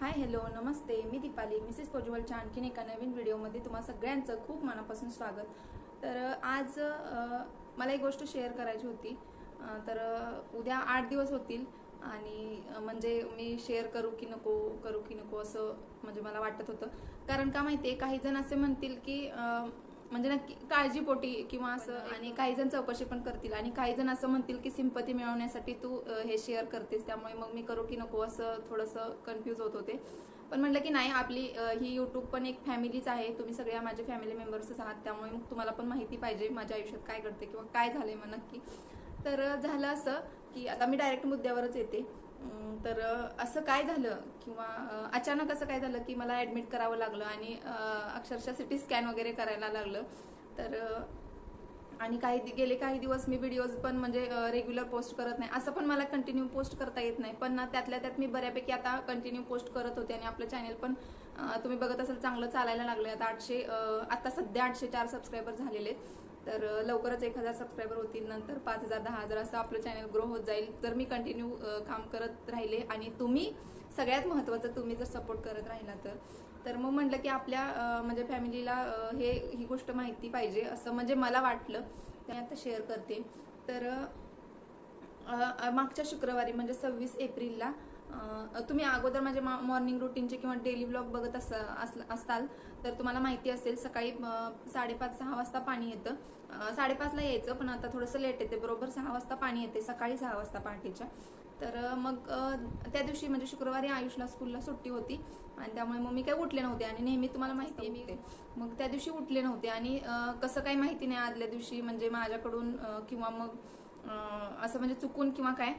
हाय hello नमस्ते. मी Deepali. Mrs पोजवलच्या आणखीन एका नवीन व्हिडिओमध्ये तुम्हा सगळ्यांचं खूप मनापासून स्वागत. तर आज मला एक गोष्ट शेअर करायची होती. तर उद्या आठ दिवस होतील आणि म्हणजे मी शेअर करू की नको करू की नको असं म्हणजे मला वाटत होतं. कारण का माहितीये काही जण असे म्हणतील की म्हणजे नक्की काळजीपोटी किंवा असं आणि काही जण चौकशी पण करतील आणि काही जण असं म्हणतील की सिंपती मिळवण्यासाठी तू हे शेअर करतेस त्यामुळे मग मी करू की नको असं थोडंसं कन्फ्यूज होत होते. पण म्हटलं की नाही आपली ही युट्यूब पण एक फॅमिलीच आहे. तुम्ही सगळ्या माझे फॅमिली मेंबर्सच आहात त्यामुळे मग तुम्हाला पण माहिती पाहिजे माझ्या आयुष्यात काय घडते किंवा काय झालंय मग नक्की. तर झालं असं की आता मी डायरेक्ट मुद्द्यावरच येते. तर असं काय झालं? किंवा अचानक असं काय झालं की मला ऍडमिट करावं लागलं आणि अक्षरशः सिटी स्कॅन वगैरे करायला लागलं. तर आणि काही गेले काही दिवस मी व्हिडिओज पण म्हणजे रेग्युलर पोस्ट करत नाही. असं पण मला कंटिन्यू पोस्ट करता येत नाही. पण त्यातल्या त्यात मी बऱ्यापैकी आता कंटिन्यू पोस्ट करत होते आणि आपलं चॅनल पण तुम्ही बघत असाल चांगलं चालायला लागलं आता आठशे आता सध्या आठशे चार सबस्क्रायबर झालेले आहेत. तर लवकरच एक हजार सबस्क्रायबर होतील नंतर पाच हजार दहा हजार असं आपलं चॅनल ग्रो होत जाईल. जर मी कंटिन्यू काम करत राहिले आणि तुम्ही सगळ्यात महत्त्वाचं तुम्ही जर सपोर्ट करत राहिला तर तर मग म्हटलं की आपल्या म्हणजे फॅमिलीला हे ही गोष्ट माहिती पाहिजे असं म्हणजे मला वाटलं. ते आता शेअर करते. तर मागच्या शुक्रवारी म्हणजे सव्वीस एप्रिलला तुम्ही अगोदर माझे मॉर्निंग रुटीनचे किंवा डेली ब्लॉग बघत असाल असताल तर तुम्हाला माहिती असेल सकाळी साडेपाच सहा वाजता पाणी येतं. साडेपाचला यायचं पण आता थोडंसं लेट येते. बरोबर सहा वाजता पाणी येते सकाळी सहा वाजता पहाटेच्या. तर मग त्या दिवशी म्हणजे शुक्रवारी आयुषला स्कूलला सुट्टी होती आणि त्यामुळे मग मी काही उठले नव्हते आणि नेहमी तुम्हाला माहिती आहे मी मग त्या दिवशी उठले नव्हते आणि कसं काही माहिती नाही आदल्या दिवशी. म्हणजे माझ्याकडून किंवा मग असं म्हणजे चुकून किंवा काय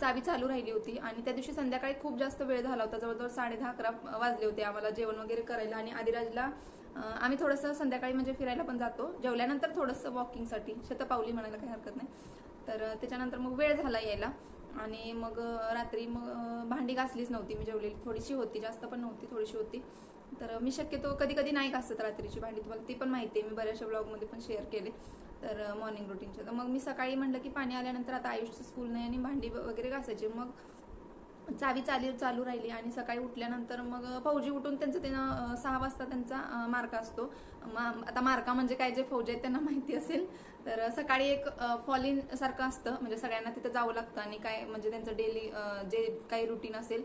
चावी चालू राहिली होती. आणि त्या दिवशी संध्याकाळी खूप जास्त वेळ झाला होता. जवळजवळ साडे दहा अकरा वाजले होते आम्हाला जेवण वगैरे करायला. आणि आदिराजला आम्ही थोडंसं संध्याकाळी म्हणजे फिरायला पण जातो. जेवल्यानंतर थोडंसं वॉकिंगसाठी. शतपावली म्हणायला काही हरकत नाही. तर त्याच्यानंतर मग वेळ झाला यायला. आणि मग रात्री मग भांडी घासलीच नव्हती. मी जेवलेली थोडीशी होती. जास्त पण नव्हती थोडीशी होती. तर मी शक्यतो कधी कधी नाही घासत रात्रीची भांडी. तुम्हाला ती पण माहिती आहे. मी बऱ्याचशा ब्लॉगमध्ये पण शेअर केले. तर मॉर्निंग रुटीनचे तर मग मी सकाळी म्हणलं की पाणी आल्यानंतर आता आयुष्य स्कूल नाही आणि भांडी वगैरे घासायची. मग चावी चाली चालू राहिली आणि सकाळी उठल्यानंतर मग फौजी उठून त्यांचं त्यांना सहा वाजता त्यांचा मार्क मार्का असतो. मा- आता मार्का म्हणजे काय जे फौजी आहेत त्यांना माहिती असेल तर सकाळी एक फॉलिन सारखं असतं. म्हणजे सगळ्यांना तिथं जावं लागतं आणि काय म्हणजे त्यांचं डेली जे काही रुटीन असेल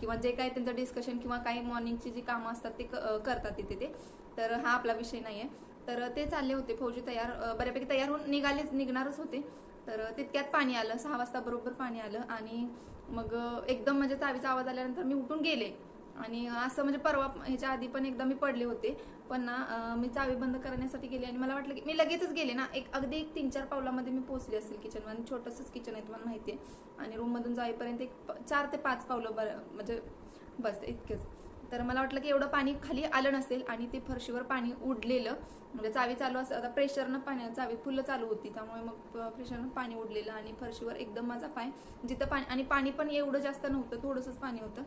किंवा जे काही त्यांचं डिस्कशन किंवा काही मॉर्निंगची जी कामं असतात ते क- करतात तिथे ते. तर हा आपला विषय नाही आहे तर ते चालले होते फौजी तयार बऱ्यापैकी तयार होऊन निघालेच निघणारच होते. तर तितक्यात पाणी आलं सहा वाजता बरोबर पाणी आलं आणि मग एकदम म्हणजे चावीचा आवाज आल्यानंतर मी उठून गेले. आणि असं म्हणजे परवा ह्याच्या आधी पण एकदा मी पडले होते. पण ना मी चावी बंद करण्यासाठी गेले आणि मला वाटलं की मी लगेचच गेले ना. एक अगदी एक तीन चार पावलामध्ये मी पोहोचले असेल किचन आणि छोटंसंच किचन आहे तुम्हाला माहिती आहे. आणि रूममधून जाईपर्यंत एक चार ते पाच पावलं बरं म्हणजे बस इतकेच. तर मला वाटलं की एवढं पाणी खाली आलं नसेल आणि ते फरशीवर पाणी उडलेलं म्हणजे चावी चालू असं आता प्रेशरनं पाणी चावी फुलं चालू होती त्यामुळे मग प्रेशरनं पाणी उडलेलं आणि फरशीवर एकदम माझा पाय जिथं पाणी आणि पाणी पण एवढं जास्त नव्हतं थोडंसंच पाणी होतं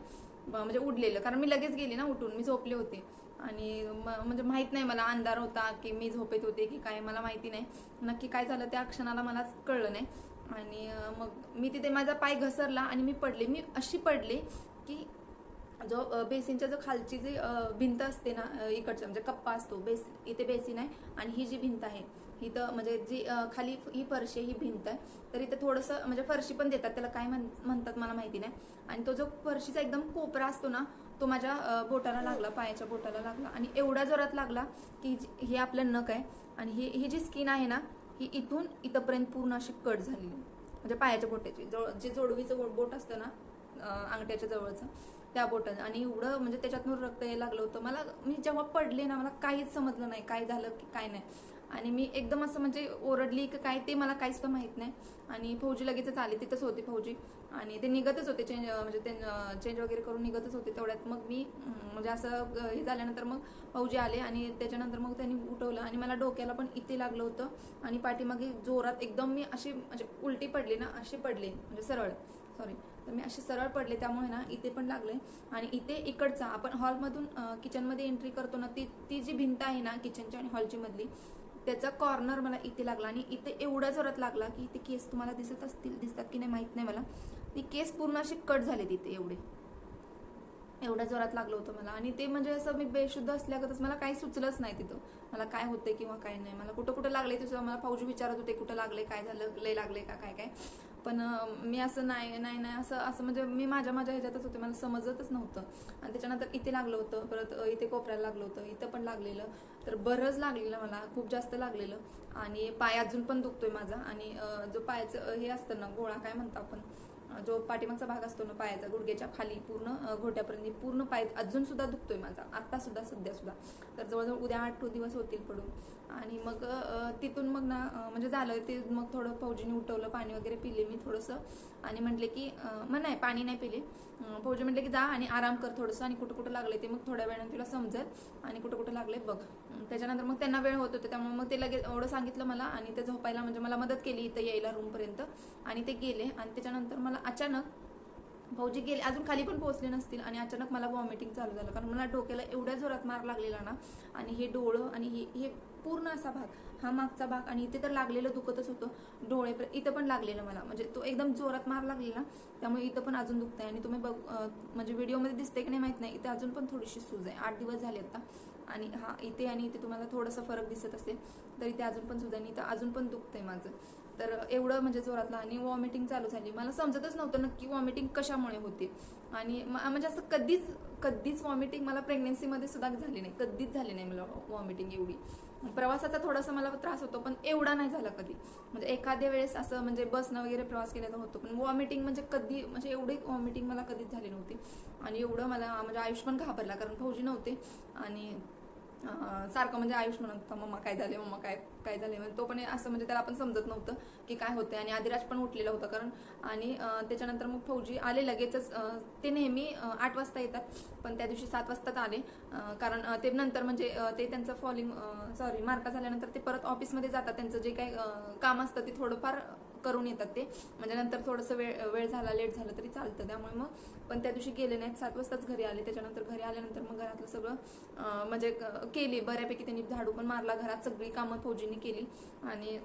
म्हणजे उडलेलं कारण मी लगेच गेले ना उठून मी झोपले होते. आणि म- म्हणजे माहीत नाही मला अंधार होता की मी झोपेत होते की काय मला माहिती नाही. नक्की काय झालं त्या क्षणाला मला कळलं नाही. आणि मग मी तिथे माझा पाय घसरला आणि मी पडले. मी अशी पडले की जो बेसिनच्या जो खालची जी भिंत असते ना इकडच्या म्हणजे कप्पा असतो बेस इथे बेसिन आहे आणि ही जी भिंत आहे ही तर म्हणजे जी खाली ही फरशी ही भिंत आहे. तर इथे थोडंसं म्हणजे फरशी पण देतात त्याला काय म्हण- म्हणतात मला माहिती नाही. आणि तो जो फरशीचा एकदम कोपरा असतो ना तो माझ्या बोटाला लागला पायाच्या बोटाला लागला. आणि एवढ्या जोरात लागला की जी- हे आपलं नख आहे आणि ही ही जी स्किन आहे ना ही इथून इथंपर्यंत पूर्ण अशी कट झालेली म्हणजे पायाच्या बोटाची जो जे जोडवीचं बोट असतं ना अंगठ्याच्या जवळचं त्या बोटन आणि एवढं म्हणजे त्याच्यातून रक्त यायला लागलं होतं. मला मी जेव्हा पडले ना मला काहीच समजलं नाही काय झालं की काय नाही. आणि मी एकदम असं म्हणजे ओरडली की काय ते मला काहीच पण माहीत नाही. आणि फौजी लगेचच आली तिथंच होती फौजी. आणि ते निघतच होते चेंज म्हणजे ते चेंज वगैरे करून निघतच होते तेवढ्यात. मग मी म्हणजे असं हे झाल्यानंतर मग फौजी आले आणि त्याच्यानंतर मग त्यांनी उठवलं. आणि मला डोक्याला पण इथे लागलं होतं. आणि पाठीमागे जोरात एकदम मी अशी म्हणजे उलटी पडली ना अशी पडले. म्हणजे सरळ. सॉरी तर मी असे सरळ पडले त्यामुळे ना इथे पण लागले. आणि इथे इकडचा आपण हॉलमधून किचनमध्ये एंट्री करतो ना ती ती जी भिंत आहे ना किचनच्या आणि हॉलची मधली त्याचा कॉर्नर मला इथे लागला. आणि इथे एवढ्या जोरात लागला की इथे केस तुम्हाला दिसत असतील दिसतात की नाही माहीत नाही मला. ती केस पूर्ण असे कट झाले तिथे एवढे. एवढ्या जोरात लागलं होतं मला. आणि ते म्हणजे असं मी बेशुद्ध असल्यागतच मला काही सुचलंच नाही तिथं. मला काय होतंय किंवा काय नाही. मला कुठं कुठं लागले ते मला फौजी विचारत होते कुठं लागले काय झालं लय लागले का काय काय पण मी असं नाही नाही नाही असं असं म्हणजे मी माझ्या माझ्या ह्याच्यातच होते. मला समजतच नव्हतं. आणि त्याच्यानंतर इथे लागलं होतं परत इथे कोपऱ्याला लागलं होतं. इथं पण लागलेलं. तर बरंच लागलेलं मला खूप जास्त लागलेलं. आणि पाय अजून पण दुखतोय माझा. आणि जो पायाचं हे असतं ना गोळा काय म्हणतो आपण? जो पाठीमागचा भाग असतो ना पायाचा गुडघ्याच्या खाली पूर्ण घोट्यापर्यंत पूर्ण पाय अजून सुद्धा दुखतोय माझा. आता सुद्धा सध्या सुद्धा. तर जवळजवळ उद्या आठ दिवस होतील पडून. आणि मग तिथून मग ना म्हणजे झालं ते मग थोडं फौजीने उठवलं पाणी वगैरे पिले मी थोडंसं. आणि म्हटले की मग नाही पाणी नाही पिले. फौजी म्हटले की जा आणि आराम कर थोडंसं आणि कुठं कुठं लागले ते मग थोड्या वेळाने तुला समजेल. आणि कुठं कुठं लागले बघ. त्याच्यानंतर मग त्यांना वेळ होत होता त्यामुळे मग ते लगेच एवढं सांगितलं मला आणि ते झोपायला म्हणजे मला मदत केली इथं यायला रूमपर्यंत आणि ते गेले आणि त्याच्यानंतर मला अचानक भाऊजी गेले अजून खाली पण पोहोचले नसतील आणि अचानक मला वॉमिटिंग चालू झालं. कारण मला डोक्याला एवढ्या जोरात मार लागलेला ना आणि हे डोळं आणि हे हे पूर्ण असा भाग हा मागचा भाग आणि इथे तर लागलेलं दुखतच होतं. डोळे पण- इथं पण लागलेलं मला. म्हणजे तो एकदम जोरात मार लागलेला त्यामुळे इथं पण अजून दुखतंय. आणि तुम्ही बघ म्हणजे व्हिडिओमध्ये दिसते की नाही माहीत नाही इथे अजून पण थोडीशी सूज आहे. आठ दिवस झाले आता आणि हा इथे आणि इथे तुम्हाला थोडासा फरक दिसत असेल तर इथे अजून पण सुद्धा आणि इथं अजून पण दुखतंय माझं. तर एवढं म्हणजे जोरातलं आणि वॉमिटिंग चालू झाली. मला समजतच नव्हतं नक्की वॉमिटिंग कशामुळे होते. आणि म- म्हणजे असं कधीच कधीच वॉमिटिंग मला प्रेग्नेन्सीमध्ये सुद्धा झाली नाही. कधीच झाली नाही मला वॉमिटिंग एवढी. प्रवासाचा थोडासा मला त्रास होतो पण एवढा नाही झाला कधी. म्हणजे एखाद्या वेळेस असं म्हणजे बसनं वगैरे प्रवास केलेला होतो पण वॉमिटिंग म्हणजे कधी म्हणजे एवढी वॉमिटिंग मला कधीच झाली नव्हती. आणि एवढं मला म्हणजे आयुष पण घाबरला कारण फौजी नव्हते. आणि सारखं म्हणजे आयुष म्हणत होता मम्मा काय झाले मम्मा काय काय झाले म्हणजे तो पण असं म्हणजे त्याला आपण समजत नव्हतं की काय होते आणि आदिराज पण उठलेला होता कारण आणि त्याच्यानंतर मग फौजी आले लगेचच ते नेहमी आठ वाजता येतात पण त्या दिवशी सात वाजताच आले कारण ते नंतर म्हणजे ते त्यांचं फॉलिंग सॉरी मार्का झाल्यानंतर ते परत ऑफिसमध्ये जातात त्यांचं जे काही काम असतं ते थोडंफार करून येतात ते. म्हणजे नंतर थोडंसं वेळ वेळ झाला लेट झालं तरी चालतं त्यामुळे मग पण त्या दिवशी गेले नाहीत सात वाजताच घरी आले. त्याच्यानंतर घरी आल्यानंतर मग घरातलं सगळं म्हणजे केली. बऱ्यापैकी त्यांनी झाडू पण मारला घरात सगळी कामं फौजींनी केली. आणि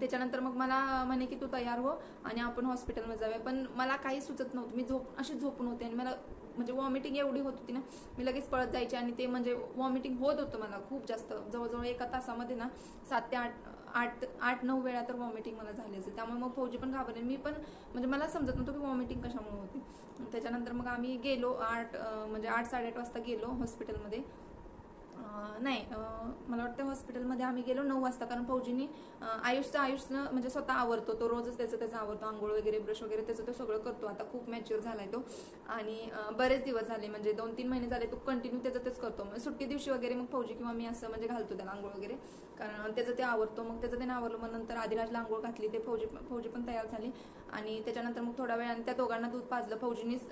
त्याच्यानंतर मग मला म्हणे की तू तयार हो आणि आपण हॉस्पिटलमध्ये जाऊया. पण मला काही सुचत नव्हतं. मी झोप अशी झोपून होते आणि मला म्हणजे वॉमिटिंग एवढी होत होती ना मी लगेच पळत जायचे आणि ते म्हणजे वॉमिटिंग होत होतं मला खूप जास्त. जवळजवळ एका तासामध्ये ना सात ते आठ आठ आठ नऊ वेळा तर वॉमिटिंग मला झाली असेल. त्यामुळे मग फौजी पण घाबरले. मी पण म्हणजे मला समजत नव्हतं की वॉमिटिंग कशामुळे होती. त्याच्यानंतर मग आम्ही गेलो आठ म्हणजे आठ साडेआठ वाजता गेलो हॉस्पिटलमध्ये नाही मला वाटतं हॉस्पिटलमध्ये आम्ही गेलो नऊ वाजता कारण फौजीनी आयुषचं आयुषनं म्हणजे स्वतः आवडतो तो रोजच त्याचं त्याचं आवरतो आंघोळ वगैरे ब्रश वगैरे त्याचं तो सगळं करतो. आता खूप मॅच्युअर झालाय तो. आणि बरेच दिवस झाले म्हणजे दोन तीन महिने झाले तो कंटिन्यू त्याचं तेच करतो. मग सुट्टी दिवशी वगैरे मग फौजी किंवा मी असं म्हणजे घालतो त्याला आंघोळ वगैरे. कारण त्याचं ते आवरतो मग त्याचं त्याने आवडलं मग नंतर आदिराजला आंघोळ घातली ते फौजी फौजी पण तयार झाली. आणि त्याच्यानंतर मग थोड्या वेळाने त्या दोघांना दूध पाजलं. फौजीनीच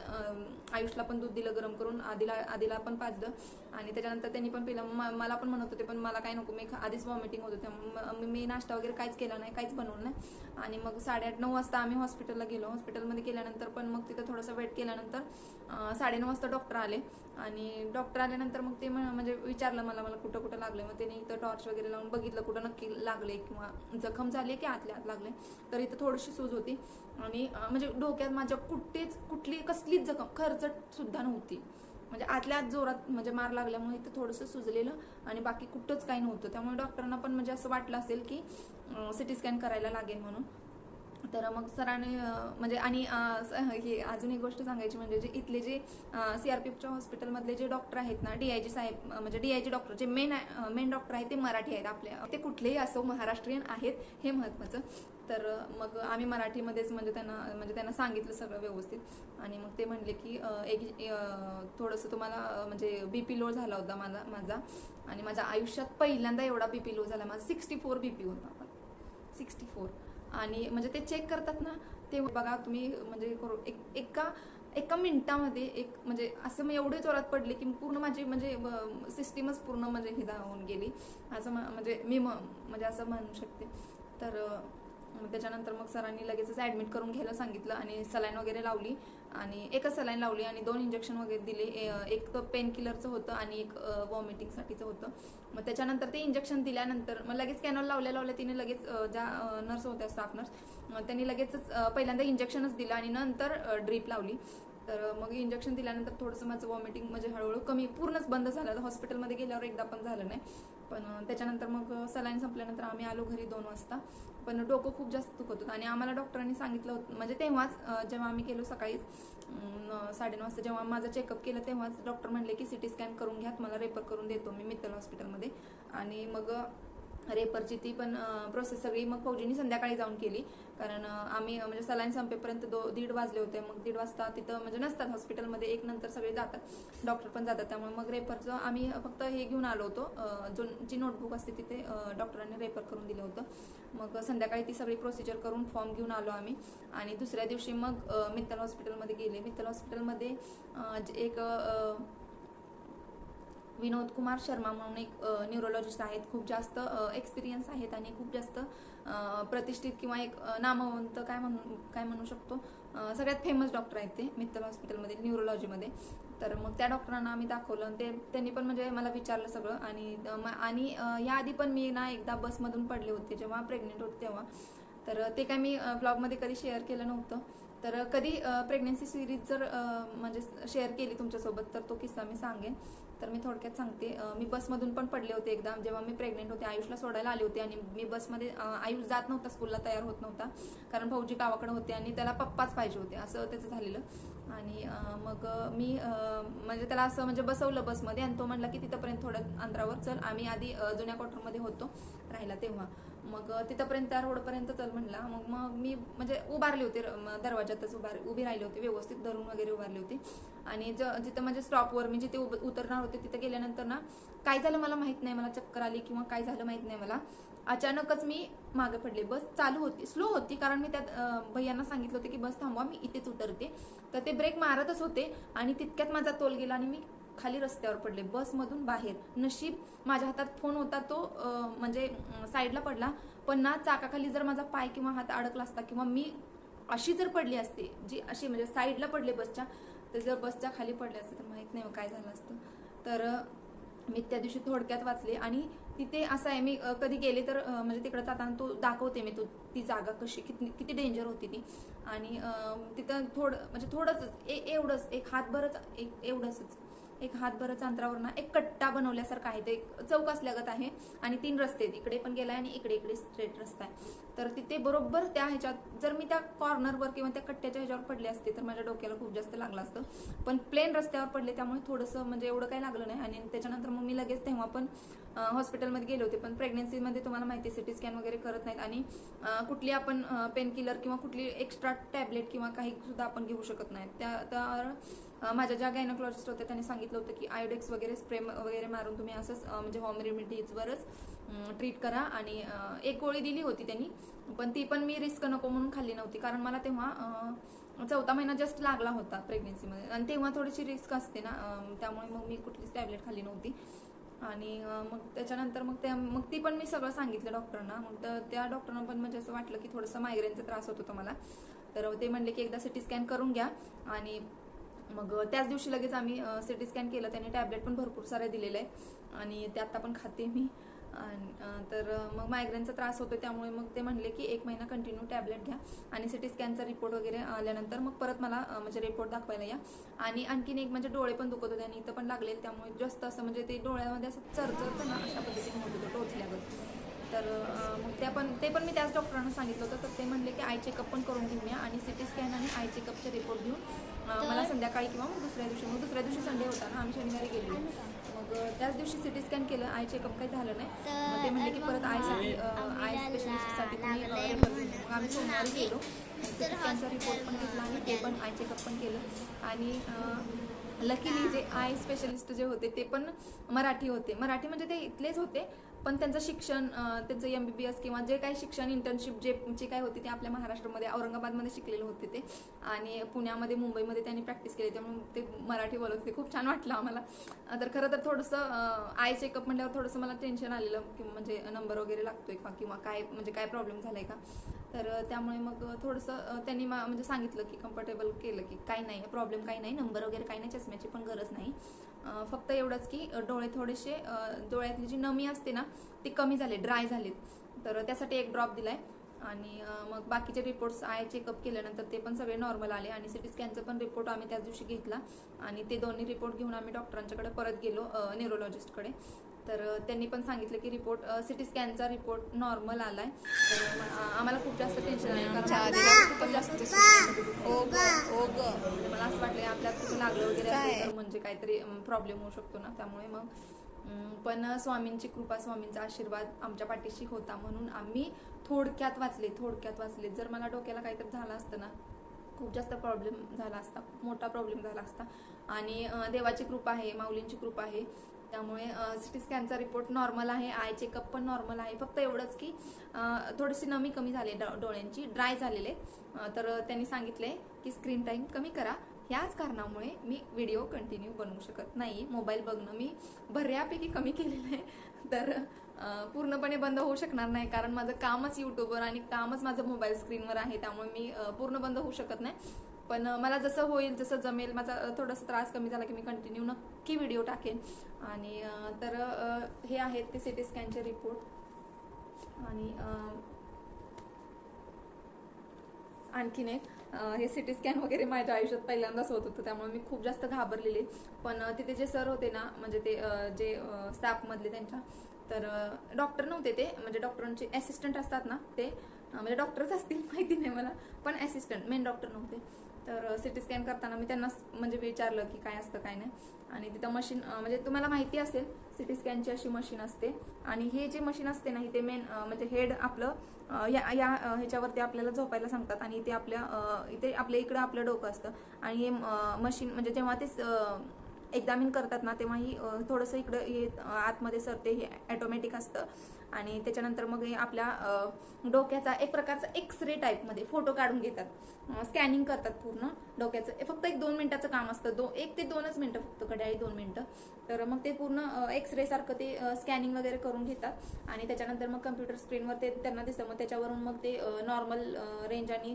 आयुषला पण दूध दिलं गरम करून. आदिला आदिला पण पाजलं. आणि त्याच्यानंतर त्यांनी पण पिलं. म- मला पण म्हणत होते पण मला काय नको मी आधीच वॉमिटिंग होत होते. मी- नाश्ता वगैरे काहीच केला नाही काहीच बनवलं नाही. आणि मग साडेआठ नऊ वाजता आम्ही हॉस्पिटलला गेलो. हॉस्पिटलमध्ये गेल्यानंतर पण मग तिथं थोडंसं वेट केल्यानंतर साडेनऊ वाजता डॉक्टर आले. आणि डॉक्टर आल्यानंतर मग ते म्हणजे विचारलं मला मला कुठं कुठं लागलं मग त्यांनी इथं टॉर्च वगैरे लावून बघितलं कुठं नक्की लागले किंवा जखम झाली की आतल्या आत लागले तर इथं थोडीशी सूज होती. आणि म्हणजे डोक्यात माझ्या कुठेच कुठली कसलीच जखम खरचट सुद्धा नव्हती. म्हणजे आतल्या आत जोरात म्हणजे मार लागल्यामुळे इथं थोडंसं सुजलेलं आणि बाकी कुठंच काही नव्हतं. त्यामुळे डॉक्टरांना पण म्हणजे असं वाटलं असेल की सिटी स्कॅन करायला लागेल म्हणून. तर मग सरांनी म्हणजे आणि हे अजून एक गोष्ट सांगायची म्हणजे जे इथले जे सीआरपीएफच्या हॉस्पिटलमधले जे डॉक्टर आहेत ना डीआयजी साहेब म्हणजे डीआयजी डॉक्टर जे मेन मेन डॉक्टर आहेत ते मराठी आहेत आपल्या. ते कुठलेही असो महाराष्ट्रीयन आहेत हे महत्त्वाचं तर मग आम्ही मराठीमध्येच म्हणजे त्यांना म्हणजे त्यांना सांगितलं सगळं व्यवस्थित. आणि मग ते म्हणले की एक थोडंसं तुम्हाला म्हणजे बी पी लो झाला होता माझा माझा. आणि माझ्या आयुष्यात पहिल्यांदा एवढा बी पी लो झाला. माझा सिक्स्टी फोर बी पी होता. सिक्स्टी फोर आणि म्हणजे ते चेक करतात ना ते बघा तुम्ही म्हणजे करू एक एका एका मिनिटामध्ये एक म्हणजे असं मी एवढे जोरात पडले की पूर्ण माझी म्हणजे सिस्टीमच पूर्ण म्हणजे हिदा होऊन गेली. असं म- म्हणजे मी म्हणजे असं म्हणू शकते. तर मग त्याच्यानंतर मग सरांनी लगेचच ॲडमिट करून घ्यायला सांगितलं आणि सलाईन वगैरे लावली. आणि एकच सलाईन लावली आणि दोन इंजेक्शन वगैरे दिले. एक तर पेन किलरचं होतं आणि एक वॉमिटिंगसाठीचं होतं. मग त्याच्यानंतर ते इंजेक्शन दिल्यानंतर मग लगेच कॅनॉल लावल्या लावल्या तिने लगेच ज्या नर्स होत्या स्टाफ नर्स त्यांनी लगेचच पहिल्यांदा इंजेक्शनच दिलं आणि नंतर ड्रीप लावली. तर मग इंजेक्शन दिल्यानंतर थोडंसं माझं वॉमिटिंग म्हणजे हळूहळू कमी पूर्णच बंद झालं. हॉस्पिटलमध्ये गेल्यावर एकदा पण झालं नाही. पण त्याच्यानंतर मग सलाईन संपल्यानंतर आम्ही आलो घरी दोन वाजता. पण डोकं खूप जास्त दुखत होतं आणि आम्हाला डॉक्टरांनी सांगितलं होतं म्हणजे तेव्हाच जेव्हा आम्ही गेलो सकाळी साडेनऊ वाजता जेव्हा माझं चेकअप केलं तेव्हाच डॉक्टर म्हणले की सिटी स्कॅन करून घ्या मला रेफर करून देतो मी मित्तल हॉस्पिटलमध्ये आणि मग रेफरची ती पण प्रोसेस सगळी. मग फौजींनी संध्याकाळी जाऊन केली. कारण आम्ही म्हणजे सलाईन संपेपर्यंत दो दीड वाजले होते. मग दीड वाजता तिथं म्हणजे नसतात हॉस्पिटलमध्ये एक नंतर सगळे जातात. डॉक्टर पण जातात. त्यामुळे मग रेफरचं आम्ही फक्त हे घेऊन आलो होतो. जो जी नोटबुक असते तिथे डॉक्टरांनी रेफर करून दिलं होतं. मग संध्याकाळी ती सगळी प्रोसिजर करून फॉर्म घेऊन आलो आम्ही. आणि दुसऱ्या दिवशी मग मित्तल हॉस्पिटलमध्ये गेले. मित्तल हॉस्पिटलमध्ये जे- एक विनोद कुमार शर्मा म्हणून एक न्यूरोलॉजिस्ट आहेत. खूप जास्त एक्सपिरियन्स आहेत आणि खूप जास्त प्रतिष्ठित किंवा एक नामवंत काय म्हणू काय म्हणू शकतो? सगळ्यात फेमस डॉक्टर आहेत ते मित्तल हॉस्पिटलमध्ये न्यूरोलॉजीमध्ये तर मग त्या डॉक्टरांना आम्ही दाखवलं आणि ते त्यांनी पण म्हणजे मला विचारलं सगळं आणि आणि याआधी पण मी ना एकदा बसमधून पडले होते जेव्हा प्रेग्नेंट होते तेव्हा. तर ते काय मी ब्लॉगमध्ये कधी शेअर केलं नव्हतं. तर कधी प्रेग्नन्सी सिरीज जर म्हणजे शेअर केली तुमच्यासोबत तर तो किस्सा मी सांगेन. तर मी थोडक्यात सांगते. मी बसमधून पण पडले होते एकदा. जेव्हा मी प्रेग्नेंट होते आयुषला सोडायला आले होते आणि मी बसमध्ये आयुष जात नव्हता स्कूलला तयार होत नव्हता. कारण भाऊजी गावाकडे होते आणि त्याला पप्पाच पाहिजे होते. असं त्याचं झालेलं. आणि मग मी म्हणजे त्याला असं म्हणजे बसवलं बसमध्ये आणि तो म्हणला की तिथंपर्यंत थोड्या अंतरावर चल. आम्ही आधी जुन्या क्वार्टरमध्ये होतो राहिला तेव्हा. मग तिथंपर्यंत त्या रोडपर्यंत चल म्हणला. मग मग मी म्हणजे उभारले होते र- दरवाजातच उभार उभी राहिली होती व्यवस्थित धरून वगैरे उभारली होती. आणि ज जिथं म्हणजे स्टॉपवर मी जिथे उतरणार होते तिथे गेल्यानंतर ना काय झालं मला माहीत नाही मला चक्कर आली किंवा काय झालं माहीत नाही मला. अचानकच मी मागे पडले. बस चालू होती स्लो होती कारण मी त्यात भैयांना सांगितलं होतं की बस थांबवा मी इथेच उतरते. तर ते ब्रेक मारतच होते आणि तितक्यात माझा तोल गेला आणि मी खाली रस्त्यावर पडले. बसमधून बाहेर. नशीब माझ्या हातात फोन होता तो म्हणजे साईडला पडला. पण ना चाकाखाली जर माझा पाय किंवा हात अडकला असता किंवा मी अशी जर पडली असते जी अशी म्हणजे साईडला पडले बसच्या तर जर बसच्या खाली पडले असते तर माहीत नाही हो काय झालं असतं. तर मी त्या दिवशी थोडक्यात वाचले आणि तिथे असं आहे मी कधी गेले तर म्हणजे तिकडे जाताना तो दाखवते मी तो ती जागा कशी किती किती डेंजर होती ती. आणि तिथं थोडं म्हणजे थोडंच ए एवढंच एक हातभरच एक एवढंच एक हातभरच अंतरावर ना एक कट्टा बनवल्यासारखा आहे. ते एक चौक असल्यागत आहे आणि तीन रस्ते आहेत. इकडे पण गेलाय आणि इकडे इकडे स्ट्रेट रस्ता आहे. तर तिथे बरोबर त्या ह्याच्यात जर मी त्या कॉर्नरवर किंवा त्या कट्ट्याच्या ह्याच्यावर पडले असते तर माझ्या डोक्याला खूप जास्त लागलं असतं. पण प्लेन रस्त्यावर पडले त्यामुळे थोडंसं म्हणजे एवढं काही लागलं नाही. आणि त्याच्यानंतर मग मी लगेच तेव्हा पण हॉस्पिटलमध्ये गेले होते. पण प्रेग्नन्सीमध्ये तुम्हाला माहिती सिटी स्कॅन वगैरे करत नाहीत. आणि कुठली आपण पेनकिलर किंवा कुठली एक्स्ट्रा टॅबलेट किंवा काही सुद्धा आपण घेऊ शकत नाही त्या तर माझ्या ज्या गायनोकॉलॉजिस्ट होत्या त्यांनी सांगितलं होतं की आयोडेक्स वगैरे स्प्रे वगैरे मारून तुम्ही असंच म्हणजे होम रेमेडीजवरच ट्रीट करा आणि एक गोळी दिली होती त्यांनी पण ती पण मी रिस्क नको म्हणून खाल्ली नव्हती. कारण मला तेव्हा चौथा महिना जस्ट लागला होता प्रेग्नेन्सीमध्ये आणि तेव्हा थोडीशी रिस्क असते ना त्यामुळे मग मी कुठलीच टॅबलेट खाल्ली नव्हती. आणि मग त्याच्यानंतर मग त्या मग ती पण मी सगळं सांगितलं डॉक्टरांना मग तर त्या डॉक्टरांना पण म्हणजे असं वाटलं की थोडंसं मायग्रेनचा त्रास होत होता मला. तर ते म्हणले की एकदा सिटी स्कॅन करून घ्या आणि मग त्याच दिवशी लगेच आम्ही सिटी स्कॅन केलं. त्याने टॅबलेट पण भरपूर सारे दिलेले आहे आणि ते आता पण खाते मी. आणि, तर मग मायग्रेनचा त्रास होतो त्यामुळे मग ते म्हणले की एक महिना कंटिन्यू टॅबलेट घ्या. आणि सिटी स्कॅनचा रिपोर्ट वगैरे आल्यानंतर मग परत मला म्हणजे रिपोर्ट दाखवायला या. आणि आणखीन एक म्हणजे डोळे पण दुखत होते आणि इथं पण लागले त्यामुळे जास्त असं म्हणजे ते डोळ्यामध्ये असं चरचरतं ना अशा पद्धतीने होत होतं टोचल्यावर. तर मग त्या पण ते पण मी त्याच डॉक्टरांना सांगितलं होतं. तर ते म्हणले की आय चेकअप पण करून घेऊन या आणि सिटी स्कॅन आणि आय चेकअपचे रिपोर्ट घेऊन मला संध्याकाळी किंवा मग दुसऱ्या दिवशी मग दुसऱ्या दिवशी संडे होता ना आम्ही शनिवारी गेलेलो मग त्याच दिवशी सिटी स्कॅन केलं आय चेकअप काही झालं नाही. मग ते म्हणले की परत आयसाठी आय स्पेशलिस्टसाठी तुम्ही रेफर घेऊन. या. मग आम्ही सोमवारी गेलो. स्कॅनचा रिपोर्ट पण घेतला आणि ते पण आय चेकअप पण केलं. आणि लकीली जे आय स्पेशलिस्ट जे होते ते पण मराठी होते. मराठी म्हणजे ते इथलेच होते पण त्यांचं शिक्षण त्यांचं एम बी बी एस किंवा जे काही शिक्षण इंटर्नशिप जे जे काय होती ते आपल्या महाराष्ट्रामध्ये औरंगाबादमध्ये शिकलेले होते ते. आणि पुण्यामध्ये मुंबईमध्ये त्यांनी प्रॅक्टिस केली त्यामुळे ते मराठी बोलत होते. खूप छान वाटलं आम्हाला. तर खरं तर थोडंसं आय चेकअप म्हटल्यावर थोडंसं मला टेन्शन आलेलं की म्हणजे नंबर वगैरे लागतोय का किंवा काय म्हणजे काय प्रॉब्लेम झालाय का? तर त्यामुळे मग थोडंसं त्यांनी मा- म्हणजे सांगितलं की कम्फर्टेबल केलं की काही नाही प्रॉब्लेम काही नाही नंबर वगैरे काही नाही चष्म्याची पण गरज नाही. फक्त एवढंच की डोळे थोडेसे डोळ्यातली जी नमी असते ना ती कमी झाली ड्राय झालीत. तर त्यासाठी एक ड्रॉप दिलाय. आणि मग बाकीचे रिपोर्ट्स आय चेकअप केल्यानंतर ते पण सगळे नॉर्मल आले. आणि सिटी स्कॅनचं पण रिपोर्ट आम्ही त्याच दिवशी घेतला. आणि ते दोन्ही रिपोर्ट घेऊन आम्ही डॉक्टरांच्याकडे परत गेलो न्युरोलॉजिस्टकडे तर त्यांनी पण सांगितलं की रिपोर्ट सिटी स्कॅनचा रिपोर्ट नॉर्मल आलाय. तर आम्हाला खूप जास्त टेन्शन आहे कारण खूपच जास्त. ओ ओ ग. मला असं वाटलं आपल्यात कुठे लागलं वगैरे म्हणजे काहीतरी प्रॉब्लेम होऊ शकतो ना. त्यामुळे मग पण स्वामींची कृपा स्वामींचा आशीर्वाद आमच्या पाठीशी होता म्हणून आम्ही थोडक्यात वाचले थोडक्यात वाचले. जर मला डोक्याला काहीतरी झालं असतं ना खूप जास्त प्रॉब्लेम झाला असता खूप मोठा प्रॉब्लेम झाला असता. आणि देवाची कृपा आहे माऊलींची कृपा आहे. त्यामुळे सिटी स्कॅनचा रिपोर्ट नॉर्मल आहे आय चेकअप पण नॉर्मल आहे. फक्त एवढंच की थोडीशी नमी कमी झाली डोळ्यांची ड्राय झालेले. तर त्यांनी सांगितले की स्क्रीन टाईम कमी करा. ह्याच कारणामुळे मी व्हिडिओ कंटिन्यू बनवू शकत नाही. मोबाईल बघणं मी बऱ्यापैकी कमी केलेलं आहे. तर पूर्णपणे बंद होऊ शकणार नाही कारण माझं कामच यूट्यूबवर आणि कामच माझं मोबाईल स्क्रीनवर आहे. त्यामुळे मी पूर्ण बंद होऊ शकत नाही. पण मला जसं होईल जसं जमेल माझा थोडासा त्रास कमी झाला की मी कंटिन्यू नक्की व्हिडिओ टाकेन. आणि तर हे आहेत ते सिटी स्कॅनचे रिपोर्ट आणि आणखीन एक हे सिटी स्कॅन वगैरे माझ्या आयुष्यात पहिल्यांदाच होत होतं त्यामुळे मी खूप जास्त घाबरलेले पण तिथे जे सर होते ना म्हणजे ते जे स्टाफमधले त्यांच्या तर डॉक्टर नव्हते ते म्हणजे डॉक्टरांचे असिस्टंट असतात ना ते म्हणजे डॉक्टरच असतील माहिती नाही मला पण असिस्टंट मेन डॉक्टर नव्हते. तर सिटी स्कॅन करताना मी त्यांना म्हणजे विचारलं की काय असतं काय नाही. आणि तिथं मशीन म्हणजे तुम्हाला माहिती असेल सिटी स्कॅनची अशी मशीन असते. आणि हे जे मशीन असते ना ते मेन म्हणजे हेड आपलं या या ह्याच्यावरती आपल्याला झोपायला सांगतात. आणि इथे आपल्या इथे आपल्या इकडं आपलं डोकं असतं. आणि हे मशीन म्हणजे जेव्हा ते एक्झामिन करतात ना तेव्हा ही थोडंसं इकडं हे आतमध्ये सरते हे ॲटोमॅटिक असतं. आणि त्याच्यानंतर मग हे आपल्या डोक्याचा एक प्रकारचा एक्स रे टाईपमध्ये फोटो काढून घेतात. स्कॅनिंग करतात पूर्ण डोक्याचं. हे फक्त एक दोन मिनिटाचं काम असतं. दो एक ते दोनच मिनिटं फक्त घड्याळी दोन मिनिटं. तर मग ते पूर्ण एक्स रे सारखं ते स्कॅनिंग वगैरे करून घेतात. आणि त्याच्यानंतर मग कम्प्युटर स्क्रीनवर ते त्यांना दिसतं. मग त्याच्यावरून मग ते नॉर्मल रेंज आणि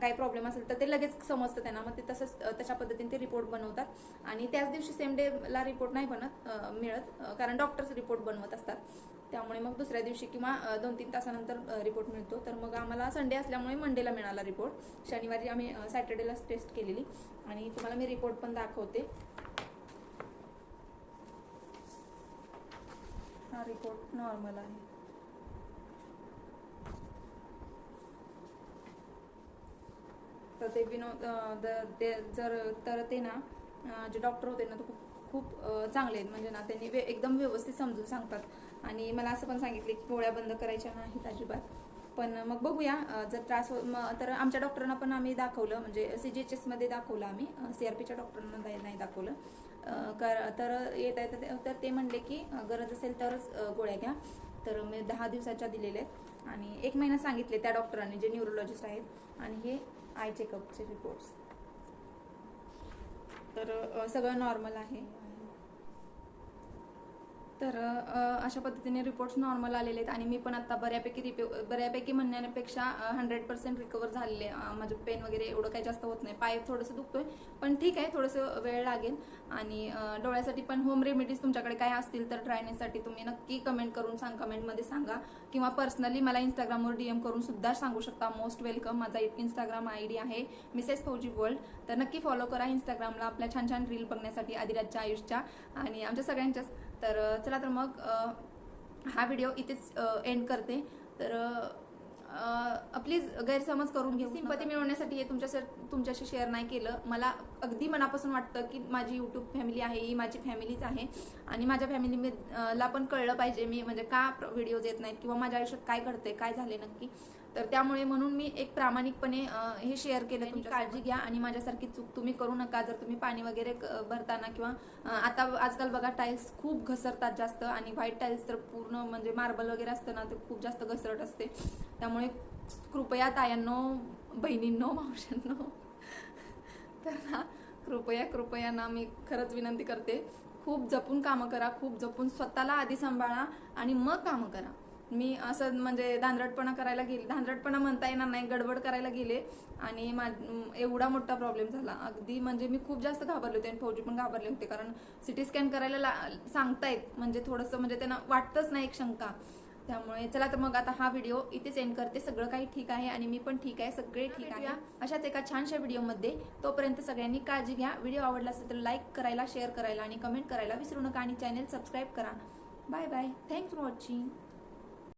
काही प्रॉब्लेम असेल तर ते लगेच समजतं त्यांना. मग ते तसंच तशा पद्धतीने ते रिपोर्ट बनवतात. आणि त्याच दिवशी सेम डेला रिपोर्ट नाही बनत मिळत. कारण डॉक्टर्स रिपोर्ट बनवत असतात. त्यामुळे मग दुसऱ्या दिवशी किंवा दोन तीन तासानंतर रिपोर्ट मिळतो. तर मग आम्हाला संडे असल्यामुळे मंडेला मिळाला रिपोर्ट शनिवारी आम्ही सॅटर्डेला टेस्ट केलेली. आणि तुम्हाला मी रिपोर्ट पण दाखवते. हा रिपोर्ट नॉर्मल आहे. तर ते विनोद ते जर तर ते ना जे डॉक्टर होते ना ते खूप खूप चांगले आहेत. म्हणजे ना त्यांनी वे- एकदम व्यवस्थित समजून सांगतात. आणि मला असं पण सांगितले की गोळ्या बंद करायच्या नाहीत अजिबात. पण मग बघूया जर त्रास हो- तर आमच्या डॉक्टरांना पण आम्ही दाखवलं म्हणजे सी जी एच एसमध्ये दाखवलं आम्ही सी आर पीच्या डॉक्टरांना नाही दाखवलं. कर तर येत आहे तर ते म्हणले की गरज असेल तरच गोळ्या घ्या. तर मी दहा दिवसाच्या दिलेल्या आहेत आणि एक महिना सांगितले त्या डॉक्टरांनी जे न्यूरोलॉजिस्ट आहेत. आणि हे आय चेकअपचे रिपोर्ट्स तर सगळं नॉर्मल आहे. तर अशा पद्धतीने रिपोर्ट्स नॉर्मल आलेले आहेत आणि मी पण आता बऱ्यापैकी रिपे बऱ्यापैकी म्हणण्यापेक्षा हंड्रेड पर्सेंट रिकवर झालेले माझं पेन वगैरे एवढं काही जास्त होत नाही. पाय थोडंसं दुखतोय पण ठीक आहे थोडंसं वेळ लागेल. आणि डोळ्यासाठी पण होम रेमेडीज तुमच्याकडे काय असतील तर ड्रायनेससाठी तुम्ही नक्की कमेंट करून सांग कमेंटमध्ये सांगा. किंवा पर्सनली मला इंस्टाग्रामवर डीएम करून सुद्धा सांगू शकता. मोस्ट वेलकम माझा इंस्टाग्राम आय डी आहे मिसेस फौजी वर्ल्ड तर नक्की फॉलो करा इंस्टाग्रामला आपल्या छान छान रील बघण्यासाठी आदिराजच्या आयुषच्या आणि आमच्या सगळ्यांच्याच. तर चला तर मग हा व्हिडिओ इथेच एंड करते. तर प्लीज गैरसमज करून घेऊ. सिंपती मिळवण्यासाठी हे तुमच्या तुमच्याशी शेअर नाही केलं. मला अगदी मनापासून वाटतं की माझी यूट्यूब फॅमिली आहे ही माझी फॅमिलीच आहे. आणि माझ्या फॅमिली ला पण कळलं पाहिजे मी म्हणजे का व्हिडिओज येत नाहीत किंवा माझ्या आयुष्यात काय घडतंय काय झाले नक्की. तर त्यामुळे म्हणून मी एक प्रामाणिकपणे हे शेअर केलं तुमची काळजी घ्या आणि माझ्यासारखी चूक तुम्ही करू नका. जर तुम्ही पाणी वगैरे भरताना किंवा आता आजकाल बघा टाईल्स खूप घसरतात जास्त आणि व्हाईट टाईल्स तर पूर्ण म्हणजे मार्बल वगैरे असतं ना ते खूप जास्त घसरट असते. त्यामुळे कृपया तायांनो बहिणींनो मावशांनो तर ना कृपया कृपया ना मी खरंच विनंती करते. खूप जपून कामं करा खूप जपून स्वतःला आधी सांभाळा आणि मग कामं करा. मी असं म्हणजे धांदरटपणा करायला गेले धांदरटपणा म्हणता येणार नाही गडबड करायला गेले आणि मा एवढा मोठा प्रॉब्लेम झाला. अगदी म्हणजे मी खूप जास्त घाबरले होते आणि फौजी पण घाबरले होते कारण सिटी स्कॅन करायला ला सांगतायत. म्हणजे थोडंसं म्हणजे त्यांना वाटतच नाही एक शंका. त्यामुळे चला तर मग आता हा व्हिडिओ इथेच एंड करते. सगळं काही ठीक आहे आणि मी पण ठीक आहे. सगळे ठीक आहे. अशाच एका छानशा व्हिडिओमध्ये तोपर्यंत सगळ्यांनी काळजी घ्या. व्हिडिओ आवडला असेल तर लाईक करायला शेअर करायला आणि कमेंट करायला विसरू नका आणि चॅनेल सबस्क्राईब करा. Bye bye thanks for watching